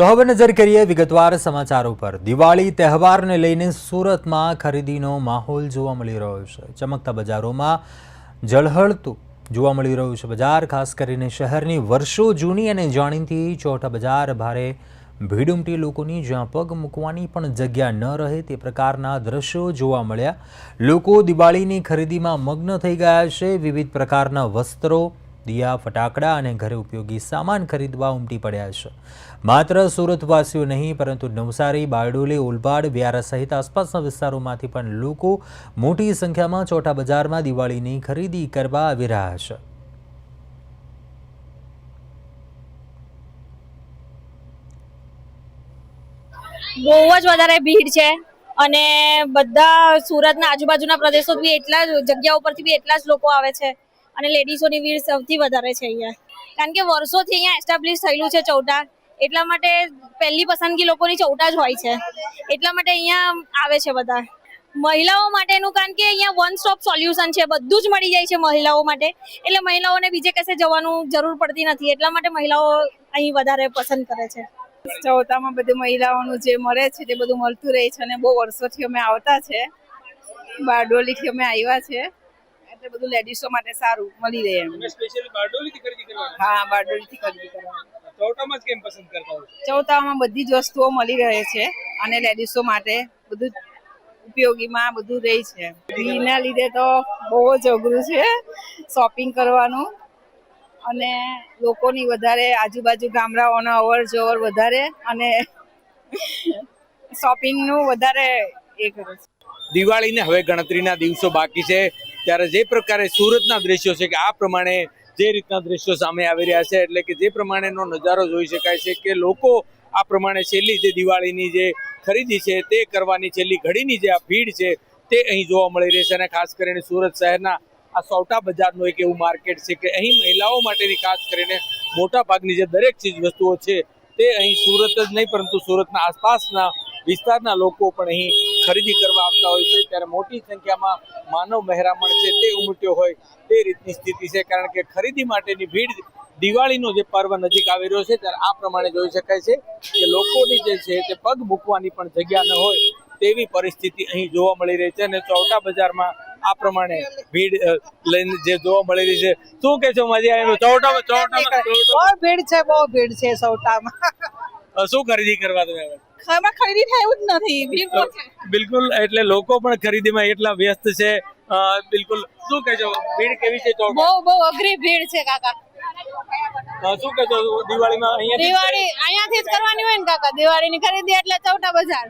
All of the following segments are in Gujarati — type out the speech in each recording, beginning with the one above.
તો હવે નજર કરીએ વિગતવાર સમાચારો પર દિવાળી તહેવારને લઈને સુરતમાં ખરીદીનો માહોલ જોવા મળી રહ્યો છે. ચમકતા બજારોમાં જળહળતું જોવા મળી રહ્યું છે. બજાર, ખાસ કરીને શહેરની વર્ષો જૂની અને જાણીતી ચોટા બજાર, ભારે ભીડ ઉમટી લોકોની જ્યાં પગ મૂકવાની પણ જગ્યા ન રહે તે પ્રકારના દ્રશ્યો જોવા મળ્યા. લોકો દિવાળીની ખરીદીમાં મગ્ન થઈ ગયા છે. વિવિધ પ્રકારના વસ્ત્રો દિયા, ફટાકડા અને ઘરે ઉપયોગી સામાન ખરીદવા ઉમટી પડ્યા છે. માત્ર સુરતવાસીઓ નહીં, પરંતુ નવસારી, બારડોલી ઓલપાડ વ્યારા સહિત આસપાસના વિસ્તારોમાંથી પણ લોકો મોટી સંખ્યામાં ચોટા બજારમાં દિવાળીની ખરીદી કરવા આવી રહ્યા છે. બહુ જ વધારે ભીડ છે અને બધા સુરતના આજુબાજુના પ્રદેશો બી એટલા જ જગ્યા ઉપરથી બી એટલા જ લોકો આવે છે. અને લેડીઝોની ભીડ સૌથી વધારે છે અહીંયા. કારણ કે વર્ષોથી અહીંયા એસ્ટાબ્લિશ થયેલું છે ચૌટા એટલા માટે પહેલી પસંદગી લોકોની ચૌટા જ હોય છે. એટલા માટે અહીંયા આવે છે બધા. મહિલાઓ માટેનું કારણ કે અહીંયા વન સ્ટોપ સોલ્યુશન છે. બધું જ મળી જાય છે મહિલાઓ માટે. એટલે મહિલાઓને બીજે કશે જવાનું જરૂર પડતી નથી. એટલા માટે મહિલાઓ અહીં વધારે પસંદ કરે છે. ચૌટામાં બધી મહિલાઓનું જે મળે છે તે બધું મળતું રહે છે અને બહુ વર્ષોથી અમે આવતા છે. બારડોલીથી અમે આવ્યા છે. એટલે બધું લેડીઝો માટે સારું મળી રહે એમ. સ્પેશિયલી બારડોલીથી ખરીદી કરવાની? હા બારડોલીથી ખરીદી કરવાની. ચૌટામાં જ કેમ પસંદ કરતા હોય ચૌટામાં બધી જ વસ્તુઓ મળી રહે છે અને લેડીઝો માટે બધું જ ઉપયોગીમાં બધું રહે છે. ભીડના લીધે તો બહુ જ અઘરું છે શોપિંગ કરવાનું. અને લોકોની વધારે આજુબાજુ ગામડાઓનો અવર જવર વધારે અને શોપિંગનું વધારે એ કરે છે. દિવાળીને હવે ગણતરીના દિવસો બાકી છે. ત્યારે જે પ્રકારે સુરતના દ્રશ્યો છે કે આ પ્રમાણે જે રીતના દ્રશ્યો સામે આવી રહ્યા છે, એટલે કે જે પ્રમાણેનો નજારો જોઈ શકાય છે કે લોકો આ પ્રમાણે છેલ્લી જે દિવાળીની જે ખરીદી છે તે કરવાની છેલ્લી ઘડીની જે આ ભીડ છે તે અહીં જોવા મળી રહી છે અને ખાસ કરીને સુરત શહેરના આ સૌટા બજારનું એક એવું માર્કેટ છે કે અહીં મહિલાઓ માટેની ખાસ કરીને મોટા ભાગની જે દરેક ચીજ વસ્તુઓ છે તે અહીં સુરત જ નહીં, પરંતુ સુરતના આસપાસના વિસ્તારના લોકો પણ અહીં ખરીદી કરવા આવતા હોય છે. ત્યારે મોટી સંખ્યામાં માનવ મહેરામણ છે તે ઉમટ્યો હોય તે રીતની સ્થિતિ છે. કારણ કે ખરીદી માટેની ભીડ દિવાળીનો જે પર્વ નજીક આવી રહ્યો છે ત્યારે આ પ્રમાણે જોઈ શકાય છે કે લોકોની જે છે તે પગ મૂકવાની પણ જગ્યા ન હોય તેવી પરિસ્થિતિ અહીં જોવા મળી રહી છે. અને ચોટા બજારમાં આ પ્રમાણે ભીડ લઈને જે જોવા મળી રહી છે. શું કે છો મજા એનું ચોટા ચોટા બહુ ભીડ છે બહુ ભીડ છે સૌટામાં શું ખરીદી કરવા તમે? એમાં ખરીદી થાય એવું જ નથી. ભીડ બિલકુલ એટલે લોકો પણ ખરીદીમાં એટલા વ્યસ્ત છે. બિલકુલ. શું કહેજો ભીડ કેવી છે બહુ બહુ અઘરી ભીડ છે કાકા. શું કહેજો દિવાળીમાં અહીંયા દિવાળી અહીંયાથી જ કરવાની હોય ને કાકા? દિવાળીની ખરીદી એટલે ચૌટા બજાર.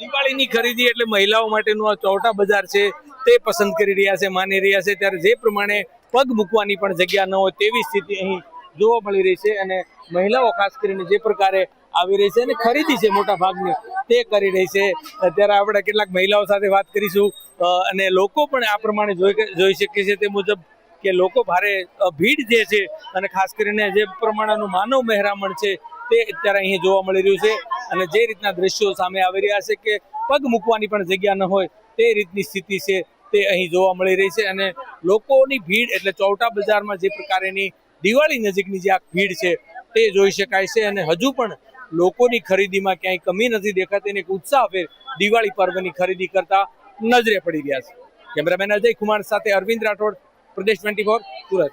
દિવાળીની ખરીદી એટલે મહિલાઓ માટેનું આ ચૌટા બજાર છે. તે પસંદ કરી રહ્યા છે માની રહ્યા છે. ત્યારે જે પ્રમાણે પગ મૂકવાની પણ જગ્યા ન હોય તેવી સ્થિતિ અહીં જોવા મળી રહી છે. અને મહિલાઓ ખાસ કરીને જે પ્રકારે આવી રહી છે અને ખરીદી છે મોટા ભાગની. તે કરી રહી છે. અત્યારે આપણે કેટલાક મહિલાઓ સાથે વાત કરીશું. અને લોકો પણ આ પ્રમાણે જોઈ જોઈ શકીએ છીએ તે મુજબ કે લોકો ભારે ભીડ જે છે અને ખાસ કરીને જે પ્રમાણેનું માનવ મહેરામણ છે તે અત્યારે અહીં જોવા મળી રહ્યું છે. અને જે રીતના દ્રશ્યો સામે આવી રહ્યા છે કે પગ મૂકવાની પણ જગ્યા ન હોય તે રીતની સ્થિતિ છે તે અહીં જોવા મળી રહી છે. અને લોકોની ભીડ એટલે ચૌટા બજારમાં જે પ્રકારેની દિવાળી નજીકની જે આ ભીડ છે તે જોઈ શકાય છે. અને હજુ પણ લોકોની ખરીદીમાં ક્યાંય કમી નથી દેખાતી અને એક ઉત્સાહભેર દિવાળી પર્વની ખરીદી કરતા નજરે પડી રહ્યા છે. કેમેરામેન અજય કુમાર સાથે અરવિંદ રાઠોડ, પ્રદેશ ટ્વેન્ટી ફોર, સુરત.